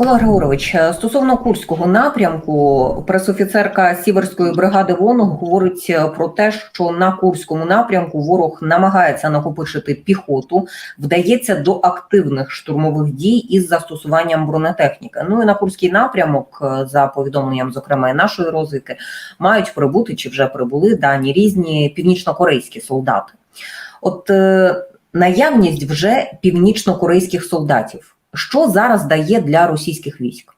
Микола Григорович, е, стосовно курського напрямку, пресофіцерка Сіверської бригади ВОН говорить е, про те, що на курському напрямку ворог намагається накопичити піхоту, вдається до активних штурмових дій із застосуванням бронетехніки. Ну і на курський напрямок, е, за повідомленням, зокрема і нашої розвідки, мають прибути чи вже прибули дані різні північнокорейські солдати. От наявність вже північнокорейських солдатів. Що зараз дає для російських військ?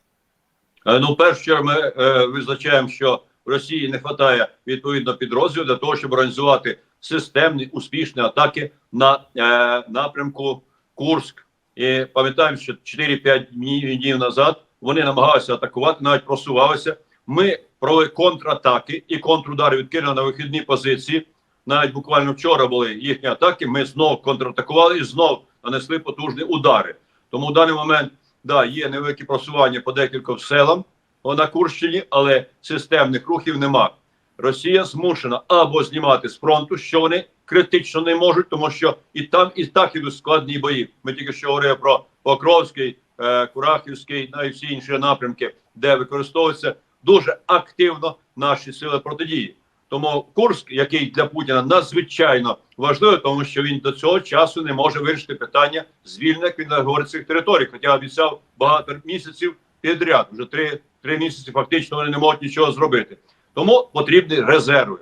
Е, Ну, першу чергу, ми е, визначаємо, що в Росії не вистачає відповідно підрозділів для того, щоб організувати системні успішні атаки на е, напрямку Курськ. І пам'ятаємо, що 4-5 днів, днів назад вони намагалися атакувати, навіть просувалися. Ми провели контратаки і контрудари відкинули на вихідні позиції. Навіть буквально вчора були їхні атаки. Ми знову контратакували і знову нанесли потужні удари. Тому в даний момент да, є невеликі просування по декільком селам на Курщині, але системних рухів нема. Росія змушена або знімати з фронту, що вони критично не можуть, тому що і там, і так ідуть складні бої. Ми тільки що говорили про Покровський, е, Курахівський, навіть всі інші напрямки, де використовуються дуже активно наші сили протидії. Тому Курськ, який для Путіна надзвичайно важливий, тому що він до цього часу не може вирішити питання звільнення, цих територій. Хоча обіцяв багато місяців підряд. Вже три, три місяці фактично вони не можуть нічого зробити. Тому потрібні резерви.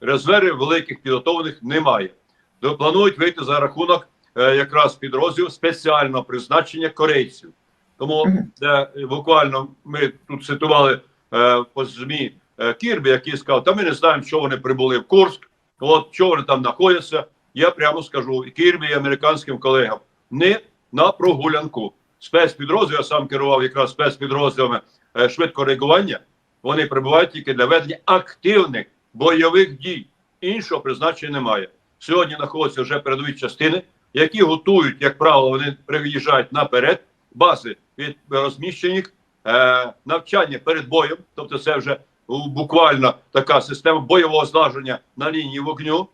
Резервів великих підготовлених немає. Планують вийти за рахунок е, якраз підрозділів спеціального призначення корейців. Тому де, е, буквально ми тут цитували е, по ЗМІ Кірбі, який сказав, та ми не знаємо, що вони прибули в Курск, от що вони там знаходяться. Я прямо скажу і Кірбі, і американським колегам не на прогулянку. Спецпідрозділ, я сам керував якраз спецпідрозділами е, швидкого реагування. Вони прибувають тільки для ведення активних бойових дій. Іншого призначення немає. Сьогодні знаходяться вже передові частини, які готують, як правило, вони приїжджають наперед, бази від розміщених, е, навчання перед боєм, тобто це вже буквально така система бойового злаження на лінії вогню.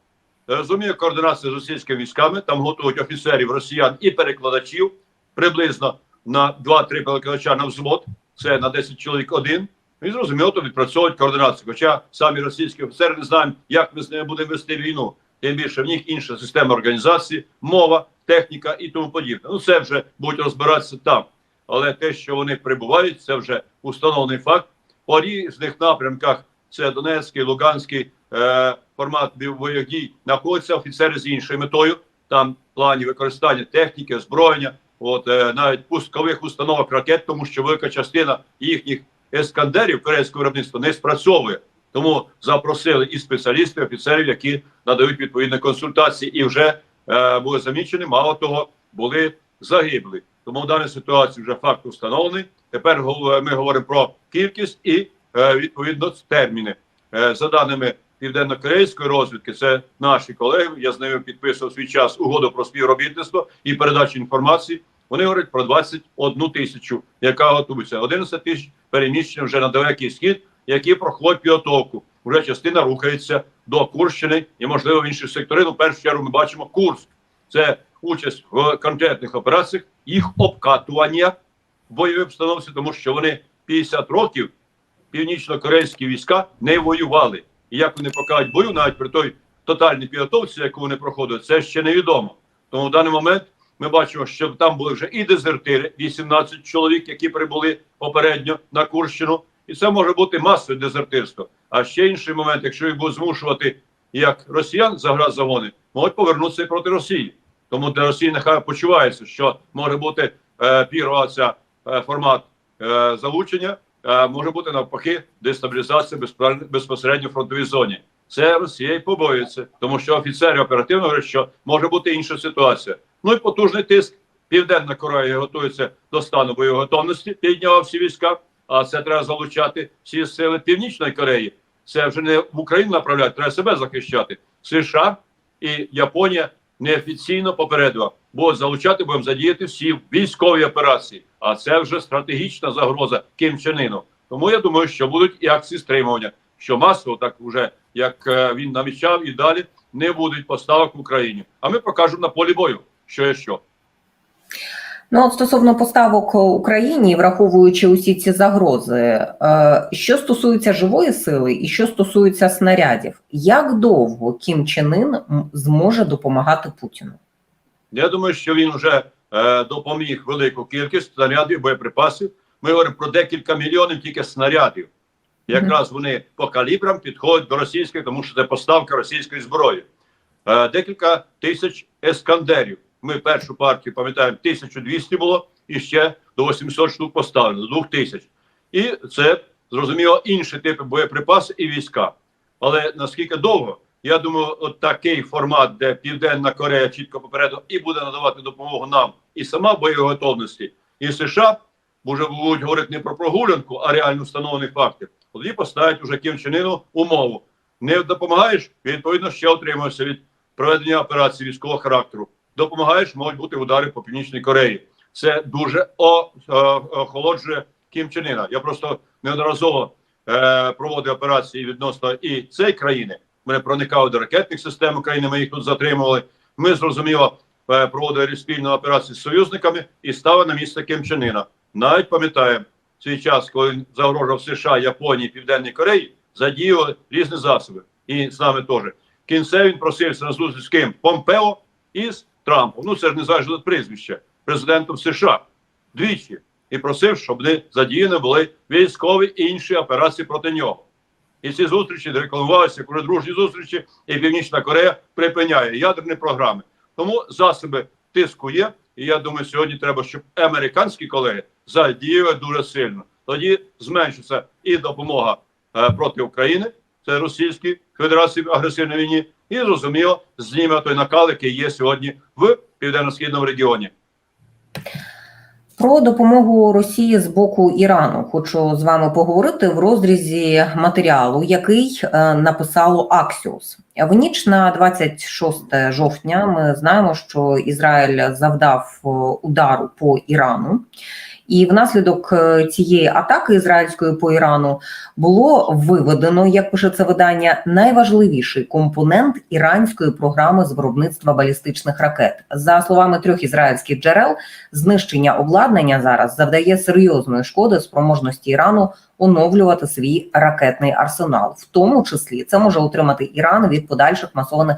Розумію, координація з російськими військами, там готують офіцерів, росіян і перекладачів приблизно на 2-3 перекладача на взвод, це на 10 чоловік один. І зрозуміло, то відпрацьовують координацію. Хоча самі російські офіцери не знають, як ми з ними будемо вести війну. Тим більше в них інша система організації, мова, техніка і тому подібне. Ну це вже будуть розбиратися там. Але те, що вони прибувають, це вже установлений факт. По різних напрямках це Донецький, Луганський е, формат бойових дій, знаходяться офіцери з іншою метою. Там в плані використання техніки, озброєння, от е, навіть пускових установок ракет, тому що велика частина їхніх ескандерів корейського виробництва не спрацьовує. Тому запросили і спеціалістів, і офіцерів, які надають відповідні консультації, і вже е, були замічені. Мало того, були загиблі. Тому в даній ситуації вже факт встановлений. Тепер гов- ми говоримо про кількість і е, відповідно терміни. Е, за даними південно-корейської розвідки, це наші колеги. Я з ними підписував свій час угоду про співробітництво і передачу інформації. Вони говорять про 21 тисячу, яка готується. 11 тисяч переміщень вже на далекий схід, які проходять підготовку. Вже частина рухається до Курщини і, можливо, в інші сектори. Ну, в першу чергу ми бачимо Курск. Це участь в конкретних операціях, їх обкатування в бойовій обстановці, тому що вони 50 років північно-корейські війська не воювали. І як вони покажуть бою, навіть при той тотальній підготовці, яку вони проходили, це ще невідомо. Тому в даний момент ми бачимо, що там були вже і дезертири, 18 чоловік, які прибули попередньо на Курщину, і це може бути масове дезертирство. А ще інший момент, якщо їх будуть змушувати як росіян заграти загони, можуть повернутися проти Росії. Тому для Росії нехай почувається, що може бути е, піруватися е, формат е, залучення, може бути навпаки дестабілізація безпосередньо в фронтовій зоні. Це Росія і побоюється, тому що офіцери оперативно говорять, що може бути інша ситуація. Ну і потужний тиск. Південна Корея готується до стану бойової готовності, підняла всі війська, а це треба залучати всі сили Північної Кореї. Це вже не в Україну направляти, треба себе захищати. США і Японія неофіційно попередила, бо залучати, будемо задіяти всі військові операції. А це вже стратегічна загроза Ким Чен Іну. Тому я думаю, що будуть і акції стримування, що масово, так вже як е, він намічав, і далі не будуть поставок в Україні. А ми покажемо на полі бою, що є що. Ну, от стосовно поставок Україні, враховуючи усі ці загрози, е, що стосується живої сили і що стосується снарядів, як довго Кім Чен Ін зможе допомагати Путіну? Я думаю, що він вже е, допоміг велику кількість снарядів, боєприпасів. Ми говоримо про декілька мільйонів тільки снарядів. Якраз вони по калібрам підходять до російської, тому що це поставка російської зброї. Е, декілька тисяч ескандерів. Ми першу партію пам'ятаємо, 1200 було і ще до 800 штук поставлено, до 2000. І це зрозуміло інші типи боєприпаси і війська. Але наскільки довго? Я думаю, от такий формат, де Південна Корея чітко попереду і буде надавати допомогу нам, і сама бойової готовності, і США вже будуть говорити не про прогулянку, а реально встановлених фактів. Тоді поставить уже Іну умову. Не допомагаєш, відповідно, ще отримуєшся від проведення операції військового характеру. Допомагаєш, можуть бути удари по Північній Кореї. Це дуже е, охолоджує Кім Чен Іна. Я просто неодноразово е, проводив операції відносно і цієї країни. Ми проникали до ракетних систем України, ми їх тут затримували. Ми зрозуміло е, проводили спільну операцію з союзниками і стали на місце Ким Чен Іна. Навіть пам'ятаємо свій час, коли він загрожував США, Японії, Південній Кореї, задіяли різні засоби. І з нами теж. В кінці він просився на зустріч з ким? Помпео і з Трампом. Ну це ж не залежно від прізвища президентом США двічі. І просив, щоб вони задіяні були військові інші операції проти нього. І ці зустрічі рекламувалися уже дружні зустрічі, і Північна Корея припиняє ядерні програми. Тому засоби тиску є. І я думаю, сьогодні треба, щоб американські колеги задіяли дуже сильно. Тоді зменшиться і допомога е, проти України, це Російській Федерації в агресивній війні, і зрозуміло, зніме той накал, який є сьогодні в південно-східному регіоні. Про допомогу Росії з боку Ірану хочу з вами поговорити в розрізі матеріалу, який е, написало Axios. В ніч на 26 жовтня ми знаємо, що Ізраїль завдав е, удару по Ірану. І внаслідок е, цієї атаки ізраїльської по Ірану було виведено, як пише це видання, найважливіший компонент іранської програми з виробництва балістичних ракет. За словами трьох ізраїльських джерел, знищення обладнання зараз завдає серйозної шкоди спроможності Ірану оновлювати свій ракетний арсенал. В тому числі це може утримати Іран від подальших масованих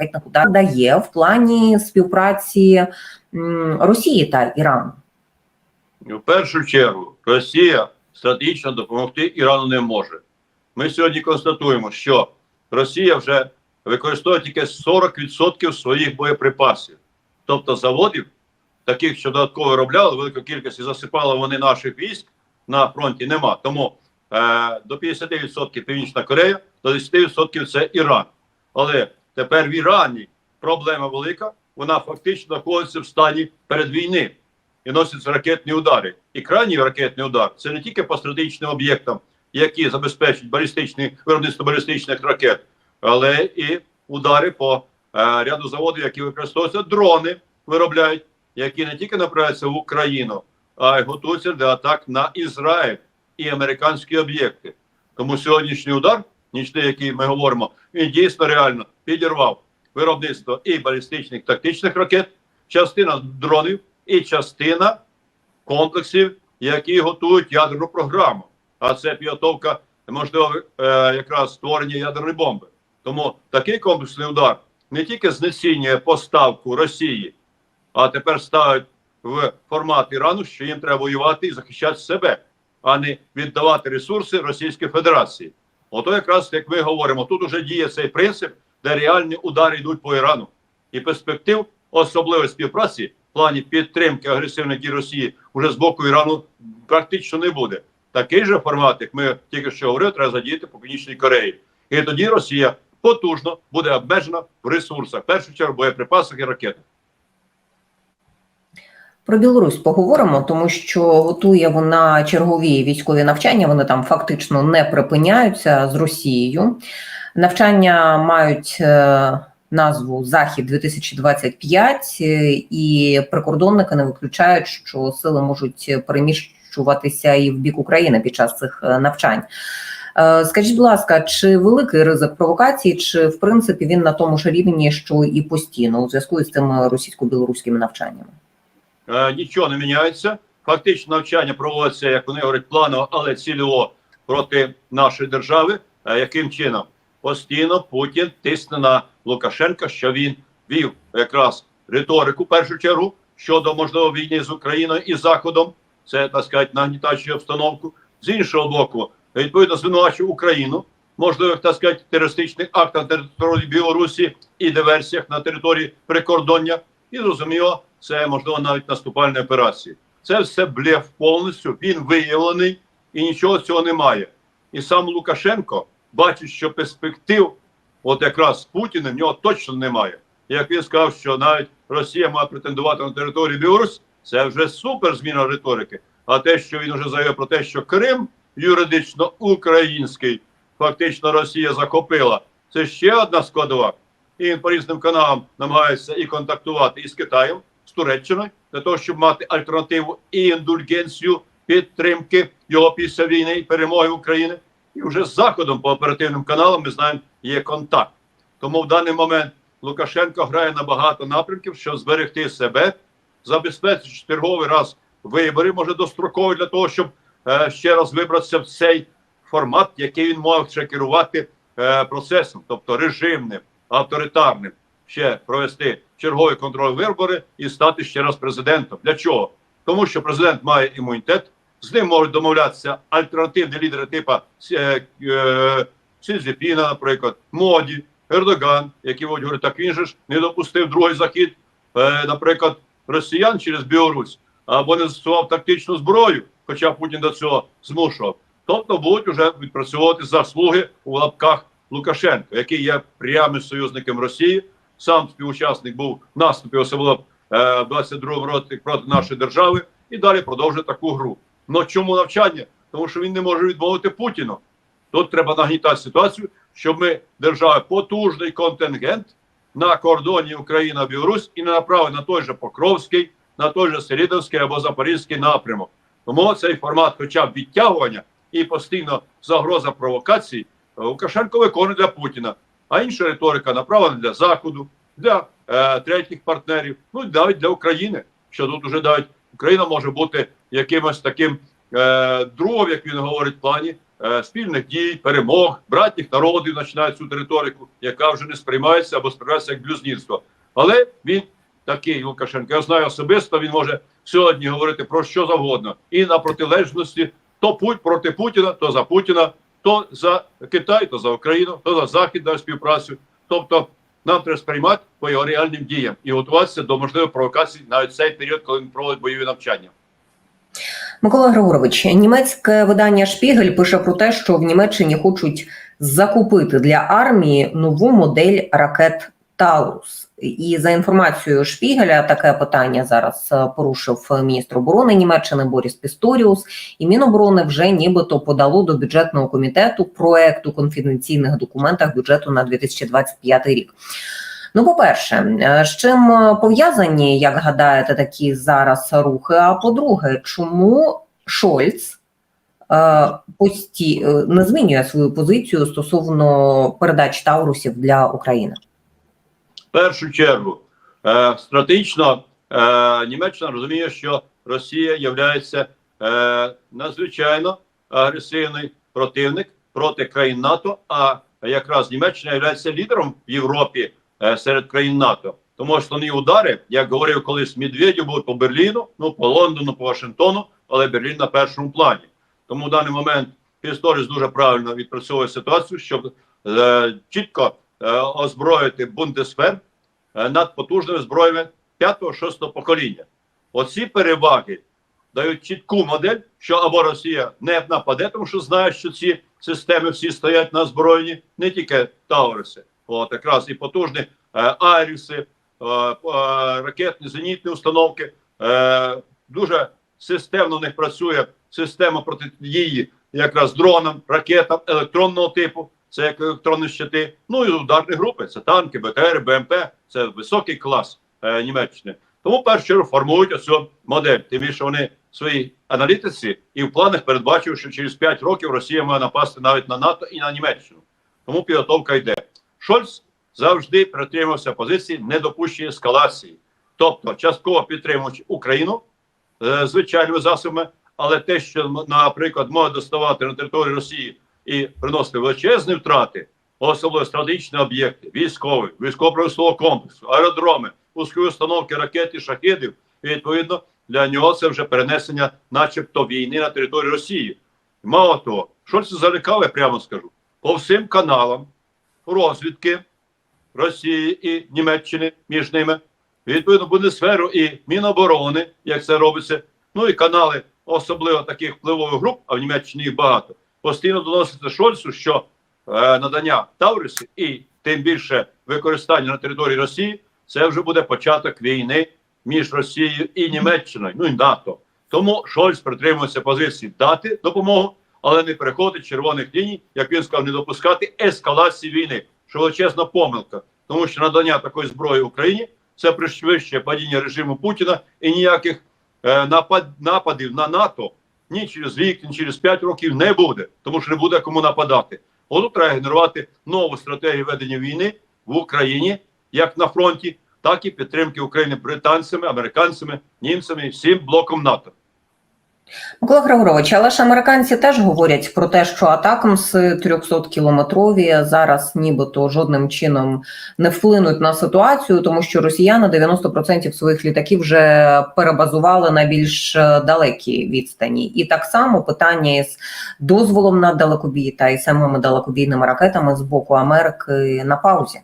ракетних. Дає в плані співпраці Росії та Ірану. В першу чергу Росія стратегічно допомогти Ірану не може. Ми сьогодні констатуємо, що Росія вже використовує тільки 40% своїх боєприпасів, тобто заводів, таких, що додатково виробляли, велику кількість і засипали вони наших військ на фронті. Нема. Тому е, до 50% Північна Корея, до 10% це Іран. Але тепер в Ірані проблема велика. Вона фактично знаходиться в стані передвійни і носяться ракетні удари. І крайній ракетний удар це не тільки по стратегічним об'єктам, які забезпечують балістичні виробництво балістичних ракет, але і удари по е, ряду заводів, які використовуються дрони, виробляють, які не тільки направляються в Україну, а й готуються для атак на Ізраїль і американські об'єкти. Тому сьогоднішній удар, нічний, який ми говоримо, він дійсно реально підірвав виробництво і балістичних тактичних ракет, частина дронів і частина комплексів, які готують ядерну програму. А це підготовка, можливо, е, якраз створення ядерної бомби. Тому такий комплексний удар не тільки знецінює поставку Росії, а тепер ставить в формат Ірану, що їм треба воювати і захищати себе, а не віддавати ресурси Російській Федерації. Ото якраз як ми говоримо, тут уже діє цей принцип, де реальні удари йдуть по Ірану, і перспектив особливої співпраці в плані підтримки агресивної дій Росії уже з боку Ірану практично не буде. Такий же формат, як ми тільки що говорили, треба задіяти по Північній Кореї. І тоді Росія потужно буде обмежена в ресурсах, в першу чергу боєприпасах і ракетах. Про Білорусь поговоримо, тому що готує вона чергові військові навчання. Вони там фактично не припиняються з Росією. Навчання мають е, назву Захід 2025 е, і прикордонники не виключають, що сили можуть переміщуватися і в бік України під час цих е, навчань. Скажіть, будь ласка, чи великий ризик провокації, чи в принципі він на тому ж рівні, що і постійно у зв'язку з цими російсько-білоруськими навчаннями? Е, нічого не міняється. Фактично навчання проводиться, як вони говорять, планово, але цільово проти нашої держави. Е, яким чином? Постійно Путін тисне на Лукашенка, що він вів якраз риторику в першу чергу щодо можливо війни з Україною і Заходом. Це так сказати нагнітаючи обстановку. З іншого боку, відповідно звинувачує Україну, можливо, так сказати, терористичних актах на території Білорусі і диверсіях на території прикордоння. І зрозуміло, це можливо навіть наступальні операції. Це все блеф повністю. Він виявлений і нічого цього немає. І сам Лукашенко бачить, що перспектив, от якраз з Путіним, в нього точно немає. Як він сказав, що навіть Росія має претендувати на територію Білорусі, це вже супер зміна риторики. А те, що він вже заявив про те, що Крим юридично український, фактично Росія захопила, це ще одна складова. І він по різним каналам намагається і контактувати і з Китаєм, Туреччиною, для того, щоб мати альтернативу і індульгенцію підтримки його після війни і перемоги України. І вже з Заходом по оперативним каналам ми знаємо, є контакт. Тому в даний момент Лукашенко грає на багато напрямків, щоб зберегти себе, забезпечити черговий раз вибори, може дострокові для того, щоб е, ще раз вибратися в цей формат, який він мав ще керувати е, процесом, тобто режимним, авторитарним, ще провести чергові контроль вибори і стати ще раз президентом. Для чого? Тому що президент має імунітет, з ним можуть домовлятися альтернативні лідери типу е, е, Сі Цзіпіна, наприклад, Моді, Ердоган, які говорять, так він же ж не допустив другий захід, е, наприклад, росіян через Білорусь, або не застосував тактичну зброю, хоча Путін до цього змушував. Тобто будуть вже відпрацьовувати заслуги у лапках Лукашенка, який є прямим союзником Росії. Сам співучасник був наступі, особливо в 22-му році проти нашої держави, і далі продовжує таку гру. Ну чому навчання? Тому що він не може відмовити Путіну. Тут треба нагнітати ситуацію, щоб ми держали потужний контингент на кордоні Україна-Білорусь і не направили на той же Покровський, на той же Селідовський або Запорізький напрямок. Тому цей формат, хоча б відтягування і постійно загроза провокацій, е, Лукашенко виконує для Путіна. А інша риторика направлена для Заходу, для е, третіх партнерів, ну і навіть для України. Що тут уже навіть Україна може бути якимось таким е, другом, як він говорить, в плані е, спільних дій, перемог, братніх народів починають цю риторику, яка вже не сприймається або сприймається як блюзнірство. Але він такий Лукашенко. Я знаю особисто, він може сьогодні говорити про що завгодно. І на протилежності то путь проти Путіна, то за Путіна, то за Китай, то за Україну, то за Захід дає співпрацю. Тобто нам треба сприймати по його реальним діям і готуватися до можливих провокацій навіть цей період, коли він проводить бойові навчання. Микола Григорович, німецьке видання Шпігель пише про те, що в Німеччині хочуть закупити для армії нову модель ракет Таурус. І за інформацією Шпігеля, таке питання зараз е, порушив міністр оборони Німеччини Боріс Пісторіус, і Міноборони вже нібито подало до бюджетного комітету проект у конфіденційних документах бюджету на 2025 рік. Ну, по-перше, е, з чим е, пов'язані, як гадаєте, такі зараз рухи? А по-друге, чому Шольц пості не змінює свою позицію стосовно передач Таурусів для України? Першу чергу, е, стратегічно е, Німеччина розуміє, що Росія є е, надзвичайно агресивний противник проти країн НАТО. А якраз Німеччина є лідером в Європі е, серед країн НАТО. Тому основні удари, як говорив колись Медведєв, будуть по Берліну, ну по Лондону, по Вашингтону, але Берлін на першому плані. Тому в даний момент Пісторіс дуже правильно відпрацьовує ситуацію, щоб е, чітко е, озброїти Бундесвер е, над потужними зброями 5-6 покоління. Оці переваги дають чітку модель, що або Росія не нападе, тому що знає, що ці системи всі стоять на озброєнні, не тільки Тауриси, от якраз і потужні е, Айріси, е, е, ракетні зенітні установки. Е, дуже системно в них працює система протидії якраз дронам, ракетам електронного типу. Це як електронні щити. Ну і ударні групи. Це танки, БТР, БМП. Це високий клас е, Німеччини. Тому в першу чергу формують оцю модель. Тим більше вони в своїй аналітиці і в планах передбачили, що через 5 років Росія має напасти навіть на НАТО і на Німеччину. Тому підготовка йде. Шольц завжди притримався позиції недопущення ескалації, тобто частково підтримуючи Україну е, звичайними засобами, але те, що наприклад може доставати на територію Росії і приносити величезні втрати, особливо стратегічні об'єкти, військові, військово-промислового комплексу, аеродроми, пускові установки ракет і шахедів, і відповідно для нього це вже перенесення, начебто, війни на територію Росії. Мало того, Шольц залякав, я прямо скажу, по всім каналам розвідки Росії і Німеччини між ними, відповідно Бундесверу і Міноборони, як це робиться, ну і канали, особливо таких впливових груп, а в Німеччині їх багато, постійно доноситься Шольцу, що е, надання Таврису і тим більше використання на території Росії, це вже буде початок війни між Росією і Німеччиною, ну і НАТО. Тому Шольц притримується позиції дати допомогу, але не переходить червоних ліній, як він сказав, не допускати ескалації війни, що величезна помилка, тому що надання такої зброї Україні це пришвидшує падіння режиму Путіна і ніяких е, напад, нападів на НАТО ні через рік, ні через 5 років не буде, тому що не буде кому нападати. Отут треба генерувати нову стратегію ведення війни в Україні, як на фронті, так і підтримки України британцями, американцями, німцями, всім блоком НАТО. Микола Григорович, але ж американці теж говорять про те, що атакамс 300-кілометрові зараз нібито жодним чином не вплинуть на ситуацію, тому що росіяни 90% своїх літаків вже перебазували на більш е, далекі відстані. І так само питання із дозволом на далекобій та й самими далекобійними ракетами з боку Америки на паузі.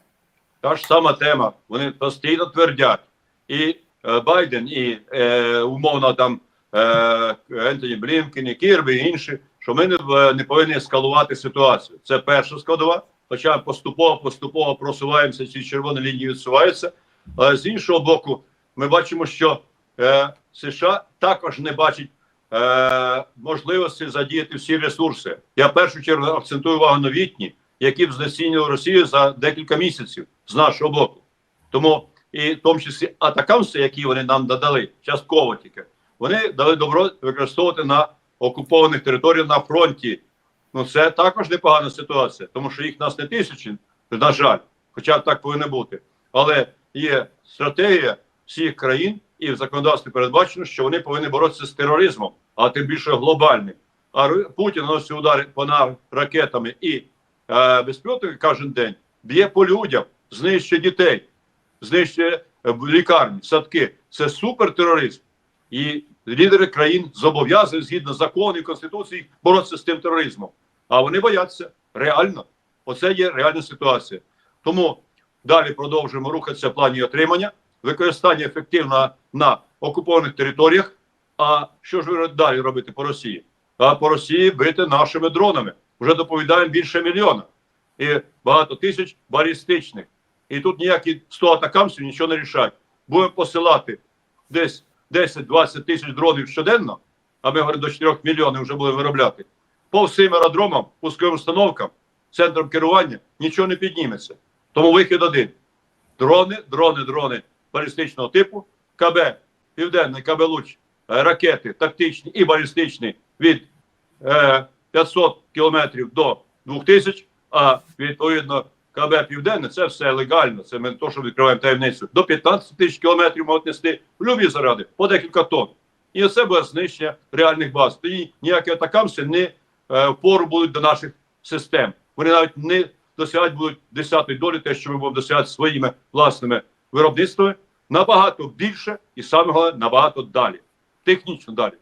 Та ж сама тема. Вони постійно твердять. І е, Байден, і е, умовно там Ентоні Блінкен, і Кірбі, інші, що ми не, в- не повинні ескалувати ситуацію. Це перша складова. Хоча поступово поступово просуваємося, ці червоні лінії відсуваються. Але з іншого боку, ми бачимо, що е, США також не бачить е, можливості задіяти всі ресурси. Я в першу чергу акцентую увагу на вітні, які б знецінили Росію за декілька місяців з нашого боку. Тому і в тому числі атакамси, які вони нам додали, частково тільки, вони дали добро використовувати на окупованих територіях на фронті. Ну це також непогана ситуація, тому що їх нас не тисячі, на жаль, хоча так повинно бути. Але є стратегія всіх країн, і в законодавстві передбачено, що вони повинні боротися з тероризмом, а тим більше глобальним. А Путін наносить удари по нам ракетами і е, безпілотники кожен день, б'є по людям, знищує дітей, знищує е, лікарні, садки. Це супертероризм. І лідери країн зобов'язані згідно закону і конституції боротися з тим тероризмом. А вони бояться реально. Оце є реальна ситуація. Тому далі продовжуємо рухатися в плані отримання, використання ефективно на окупованих територіях. А що ж ви далі робити по Росії? А по Росії бити нашими дронами. Вже доповідаємо більше мільйона і багато тисяч балістичних. І тут ніякі 100 атакамсів нічого не рішають. Будемо посилати десь 10-20 тисяч дронів щоденно, а ми говоримо до 4 мільйонів вже були виробляти. По всім аеродромам, пусковим установкам, центрам керування нічого не підніметься. Тому вихід один: дрони, дрони, дрони балістичного типу, КБ, Південний, КБ Луч, е, ракети тактичні і балістичні від е, 500 кілометрів до 2000, а відповідно КБ Південне це все легально. Це ми не то, що відкриваємо таємницю. До 15 тисяч кілометрів можуть нести в любі заради по декілька тонн. І це буде знищення реальних баз. Тоді ніякі атакамси не е, впору будуть до наших систем. Вони навіть не досягати будуть десятої долі, те, що ми будемо досягати своїми власними виробництвами, набагато більше і саме головне набагато далі, технічно далі.